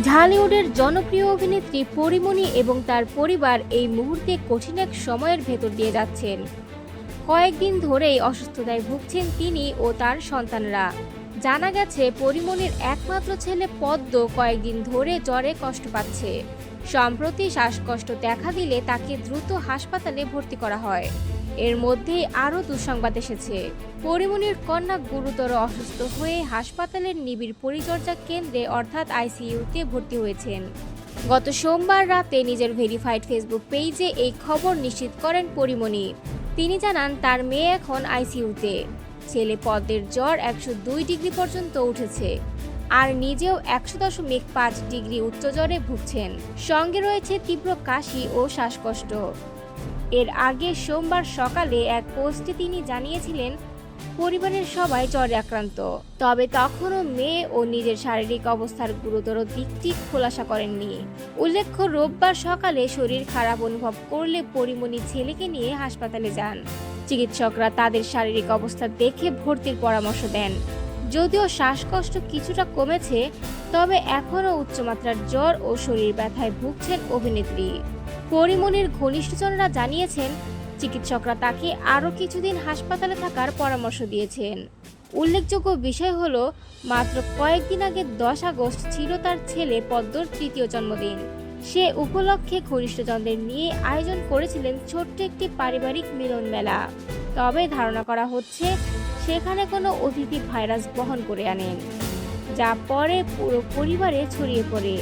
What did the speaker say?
ঢালিউডের জনপ্রিয় অভিনেত্রী পরিমণি এবং তার পরিবার এই মুহূর্তে কঠিন এক সময়ের ভেতর দিয়ে যাচ্ছেন। কয়েকদিন ধরেই অসুস্থতায় ভুগছেন তিনি ও তার সন্তানরা। জানা গেছে, পরিমণির একমাত্র ছেলে পদ্ম কয়েকদিন ধরে জ্বরে কষ্ট পাচ্ছে। সম্প্রতি শ্বাসকষ্ট দেখা দিলে তাকে দ্রুত হাসপাতালে ভর্তি করা হয়। এর মধ্যেই আরও দুঃসংবাদ এসেছে। পরিমণির কন্যা গুরুতর অসুস্থ হয়ে হাসপাতালের নিবিড় পরিচর্যা কেন্দ্রে অর্থাৎ আইসিইউতে ভর্তি হয়েছেন। গত সোমবার রাতে নিজের ভেরিফাইড ফেসবুক পেজে এই খবর নিশ্চিত করেন পরিমণি তিনি জানান, তার মেয়ে এখন আইসিইউতে। ছেলে পদ্মের জ্বর একশো দুই ডিগ্রি পর্যন্ত উঠেছে আর নিজেও একশো দশমিক পাঁচ ডিগ্রি উচ্চ জ্বরে ভুগছেন। সঙ্গে রয়েছে তীব্র কাশি ও শ্বাসকষ্ট। এর আগে সোমবার সকালে এক পোস্টে তিনি জানিয়েছিলেন, পরিবারের সবাই জ্বরে আক্রান্ত তবে তখনও মেয়ে ও নিজের শারীরিক অবস্থার গুরুতর দিকটি খোলাসা করেননি। উল্লেখ্য, রোববার সকালে শরীর খারাপ অনুভব করলে পরিমণি ছেলেকে নিয়ে হাসপাতালে যান। চিকিৎসকরা তাদের শারীরিক অবস্থা দেখে ভর্তির পরামর্শ দেন। যদিও শ্বাসকষ্ট কিছুটা কমেছে, তবে এখনও উচ্চমাত্রার জ্বর ও শরীর ব্যথায় ভুগছেন অভিনেত্রী। পরিমণির ঘনিষ্ঠজনরা জানিয়েছেন, চিকিৎসকরা তাকে আরও কিছুদিন হাসপাতালে থাকার পরামর্শ দিয়েছেন। উল্লেখযোগ্য বিষয় হল, মাত্র কয়েকদিন আগে দশ আগস্ট ছিল তার ছেলে পদ্মর তৃতীয় জন্মদিন। সে উপলক্ষে ঘনিষ্ঠজনদের নিয়ে আয়োজন করেছিলেন ছোট্ট একটি পারিবারিক মিলন মেলা। তবে ধারণা করা হচ্ছে, সেখানে কোনো অতিথি ভাইরাস বহন করে আনেন, যা পরে পুরো পরিবারে ছড়িয়ে পড়ে।